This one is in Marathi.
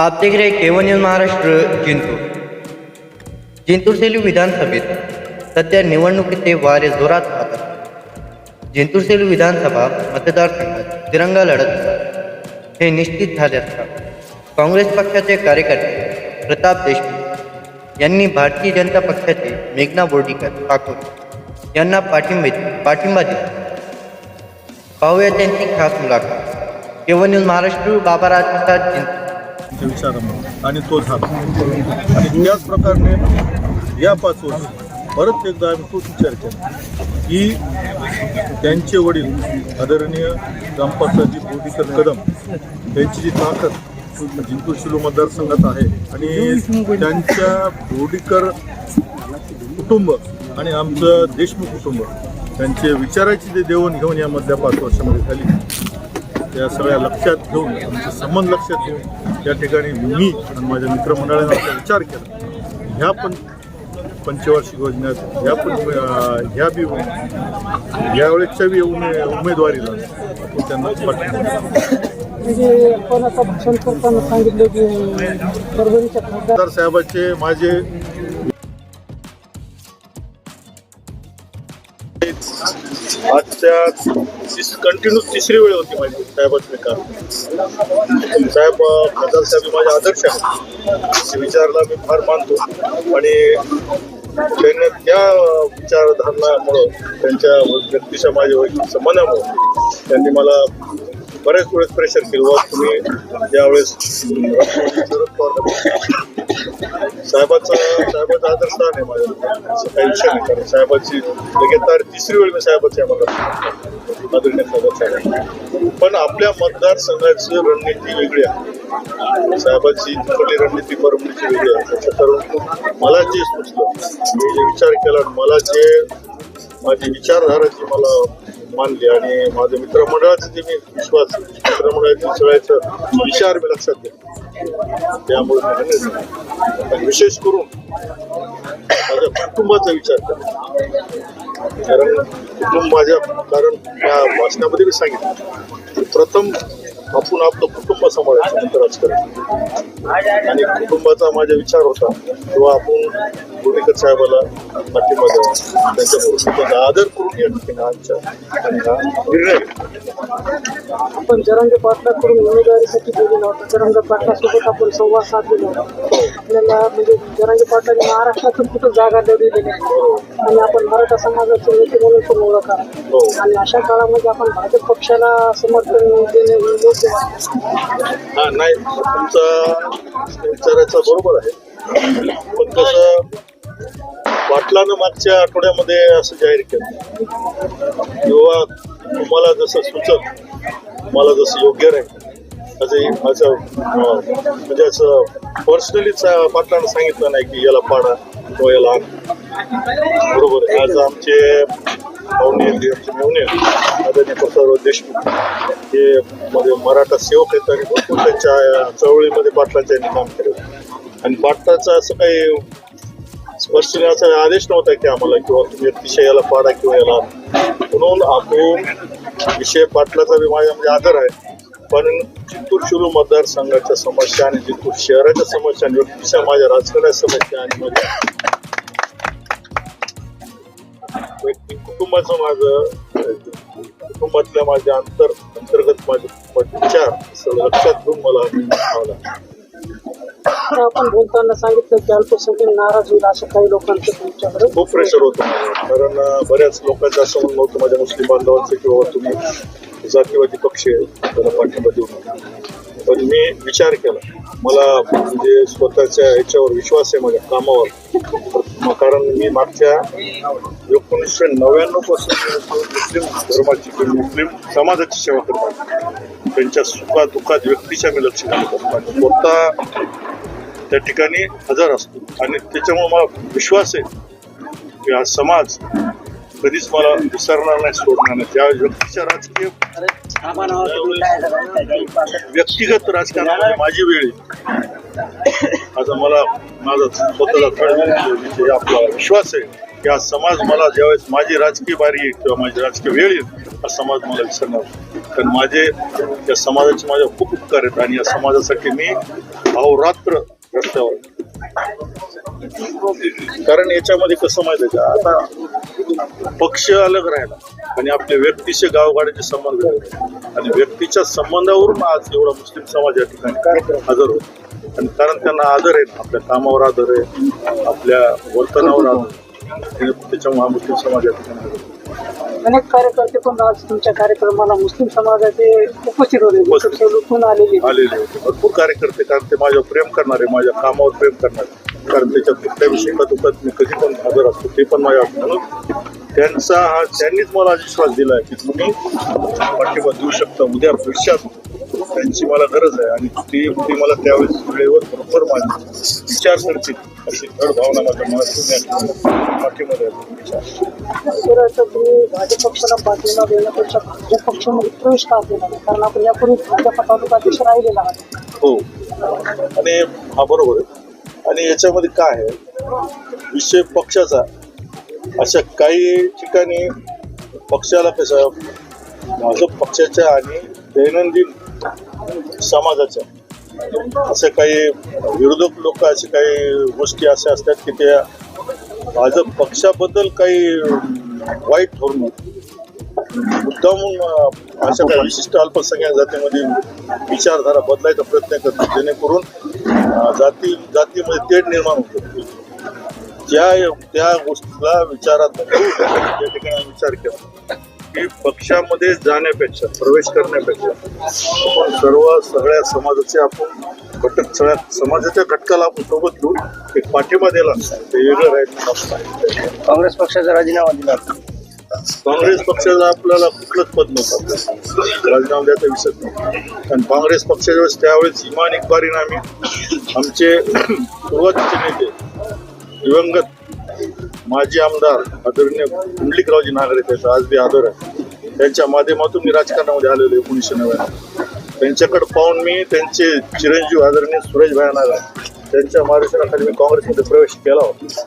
आप देख रहे केवन न्यूज महाराष्ट्र जिंतूर। जिंतूर सेलू विधानसभेत सध्या निवडणुकीचे वारे जोरात वाहत जिंतूर सेलू विधानसभा मतदारसंघात तिरंगा लढत हे निश्चित झाले असता काँग्रेस पक्षाचे कार्यकर्ते प्रताप देशमुख यांनी भारतीय जनता पक्षाचे मेघना बोर्डीकर ठाकूर यांना पाठिंबे पाठिंबा दिला. पाहूया त्यांची खास मुलाखत. केवन न्यूज महाराष्ट्र बाबाराज प्रसाद जिंतूर. विचारामुळे आणि तो झाला. आणि त्याच प्रकारे या पाच वर्ष परत एकदा आम्ही तोच विचार केला की त्यांचे वडील आदरणीय रामपासाजी बोधीकर कदम त्यांची जी ताकद जिंतूर शिलो मतदारसंघात आहे आणि त्यांच्या बोडीकर कुटुंब आणि आमचं देशमुख कुटुंब त्यांचे विचाराची जे घेऊन या मधल्या पाच वर्षामध्ये झाली. त्या सगळ्या लक्षात घेऊन आमचे संबंध लक्षात घेऊन या ठिकाणी मी आणि माझ्या मित्रमंडळाने असा विचार केला ह्या पण पंचवार्षिक योजनेत ह्या पण ह्या बी यावेळेसच्या बी उमे उमेदवारीला त्यांना देऊ. म्हणजे भाषण करताना सांगितलं की परभणीच्या खासदार खासदार साहेबाचे माझे आजच्या कंटिन्यू तिसरी वेळ होती माझी साहेबांचे काम साहेब खासदार साहेब माझ्या माझे आदर्श आहेत. विचारला मी फार मानतो. आणि त्यांना त्या विचारधारणामुळं त्यांच्या व्यक्तीच्या माझ्या वैयक्तिक मनामुळं त्यांनी मला बऱ्याच वेळेस प्रेशर केलं. तुम्ही यावेळेस शरद पवार साहेबाचा साहेबाचा आदरस्थान आहे माझ्या काही विषय नाही कारण साहेबाची लगेच तिसरी वेळ मी साहेबाची आम्हाला आदरणीय साहेबात पण आपल्या मतदारसंघाची रणनीती वेगळी आहे. साहेबाची तिकडली रणनीती परमणीची वेगळी आहे. त्याच्याकरून मला जे सुचलं मी जे विचार केला मला जे माझी विचारधारा जी मला मानली आणि माझ्या मित्रमंडळाचे जे मी विश्वास मित्रमंडळातील सगळ्याचं विचार मी लक्षात घेतला. त्यामुळे आणि विशेष करून माझ्या कुटुंबाचा विचार करा. कारण कुटुंब माझ्या कारण या वाचनामध्ये मी सांगितलं की प्रथम आपण आपलं कुटुंब सांभाळायचं राजकारण आणि कुटुंबाचा माझा विचार होता तेव्हा आपण गोडेकर साहेबाला पाठिंबा द्यावा त्यांच्या कुटुंबाचा आदर करून या ठिकाणी हा निर्णय. आपण जरांगे पाटलाकडून उमेदवारीसाठी गेलेलो होतो जरांगे पाटलासोबत आपण संवाद साधलेला होता आपल्याला म्हणजे जरांगे पाटलाने महाराष्ट्रातून कुठं जागा लढवलेली आहे. आणि आपण मराठा समाजाचे नेते म्हणून पण ओळख आणि अशा काळामध्ये आपण भाजप पक्षाला समर्थन देणे हे योग्य. हा नाही तुमचा विचाराचा बरोबर आहे. पण कसं पाटलानं मागच्या आठवड्यामध्ये असं जाहीर केलं. किंवा तुम्हाला जसं सुचत तुम्हाला जसं योग्य राहील असं माझं म्हणजे असं पर्सनलीच पाटलानं सांगितलं नाही की याला पाडा किंवा याला बरोबर आज आमचे पाहुणे आमचे मेहुणे आदरणीय प्रसादराव देशमुख हे मध्ये मराठा सेवक आहेत आणि भरपूर त्यांच्या चवळीमध्ये चळवळीमध्ये पाटलांच्या काम केलं आणि पाटलाचं असं काही स्पष्ट असा आदेश नव्हता की आम्हाला किंवा तुम्ही अतिशय याला पाडा किंवा याला म्हणून आपण विषय पाटलाचा बी माझ्या म्हणजे आदर आहे. पण जिंतूर शिरू मतदारसंघाच्या समस्या आणि जितूर शहराच्या समस्या आणि व्यक्तीच्या माझ्या राजकारण्या समस्या आणि माझ्या कुटुंबाचं माझं कुटुंबातल्या माझ्या अंतर अंतर्गत माझे विचार सगळं लक्षात घेऊन मला आपण बोलताना सांगितलं की अल्पसंख्याक नाराज होईल असं काही लोकांचं तुमच्याकडे. खूप प्रेशर होतं कारण बऱ्याच लोकांचं असं म्हणणं होतं माझ्या मुस्लिम बांधवांचं की बाबा तुम्ही जातीवादी पक्ष आहे त्याला पाठिंबा देऊ नका. पण मी विचार केला. मला म्हणजे स्वतःच्या ह्याच्यावर विश्वास आहे माझ्या कामावर. कारण मी मागच्या एकोणीसशे नव्याण्णवपासून मुस्लिम धर्माची किंवा मुस्लिम समाजाची सेवा करतो त्यांच्या सुखा दुःखात व्यक्तीच्या मी लक्ष घालत स्वतः त्या ठिकाणी हजर असतो. आणि त्याच्यामुळे मला विश्वास आहे की हा समाज कधीच मला विसरणार नाही सोडणार नाही. त्या व्यक्तीच्या राजकीय व्यक्तिगत राजकारणामध्ये माझी वेळ आता मला माझा स्वतःचा थळ आपला विश्वास आहे की हा समाज मला ज्यावेळेस माझी राजकीय बारी येईल किंवा माझी राजकीय वेळ येईल हा समाज मला विसरणार कारण माझे या समाजाचे माझ्या खूप उपकार आहेत आणि या समाजासाठी मी अहोरात्र रस्त्यावर कारण याच्यामध्ये कसं माहिती का? आता पक्ष अलग राहिला आणि आपल्या व्यक्तीचे गावगाड्याचे संबंध आणि व्यक्तीच्या संबंधावरून आज एवढा मुस्लिम समाज या ठिकाणी हजर होतो. आणि कारण त्यांना आदर आहे आपल्या कामावर आदर आहे आपल्या वर्तनावर आदर त्याच्यामुळे हा मुस्लिम समाज या ठिकाणी अनेक कार्यकर्ते पण आज तुमच्या कार्यक्रमाला मुस्लिम समाजाचे उपस्थित होते. सेलूतून आलेले. आलेले होते. भरपूर कार्यकर्ते कारण ते माझ्यावर प्रेम करणारे माझ्या कामावर प्रेम करणारे. कारण त्याच्यात कुठल्याही विषयी दुखत मी कधी पण हजर असतो ते पण माझ्या म्हणून. त्यांचा हा त्यांनीच मला विश्वास दिला की तुम्ही पाठिंबा देऊ शकता. उद्या भविष्यात त्यांची मला गरज आहे आणि ती ती मला त्यावेळेस वेळेवर बरोबर माझी विचार करतील. अशी धड भावना माझ्या मनात तर आता तुम्ही भाजप पक्षाला पाठिंबा देण्यापेक्षा भाजप पक्षामध्ये प्रवेश का केला? कारण आपण यापूर्वी भाजप तालुकाध्यक्ष राहिलेला हो. आणि हा बरोबर आहे. आणि याच्यामध्ये काय आहे? विषय पक्षाचा अशा काही ठिकाणी पक्षाला कसं भाजप पक्षाच्या आणि दैनंदिन समाजाच्या असे काही विरोधक लोक असे काही गोष्टी अशा असतात की त्या भाजप पक्षाबद्दल काही वाईट ठरून मुद्दामून अशा काही विशिष्ट अल्पसंख्याक जातीमध्ये विचारधारा बदलायचा प्रयत्न करतात. जेणेकरून जाती जातीमध्ये तेढ निर्माण होतो ज्या त्या गोष्टीला विचारात त्या ठिकाणी विचार केला. की पक्षामध्ये जाण्यापेक्षा प्रवेश करण्यापेक्षा आपण सर्व सगळ्या समाजाचे आपण घटक सगळ्या समाजाच्या घटकाला आपण सोबत घेऊन एक पाठिंबा दिला. ते वेगळं राहील काँग्रेस पक्षाचा राजीनामा दिला. काँग्रेस पक्षाला आपल्याला कुठलंच पद नव्हतं. राजीनामा द्यायचा विषय नव्हता. आणि काँग्रेस पक्षाच्या वेळेस त्यावेळेस इमान इकबारीनं आम्ही आमचे सुरुवातीचे नेते दिवंगत माजी आमदार आदरणीय कुंडलिकरावजी नागरे त्याचा आज बी आदर आहे. त्यांच्या माध्यमातून मी राजकारणामध्ये आलेलो एकोणीसशे नव्याण्णव. त्यांच्याकडे पाहून मी त्यांचे चिरंजीव आदरणीय सुरेश भाई नागर त्यांच्या मार्गदर्शनाखाली मी काँग्रेसमध्ये प्रवेश केला होता.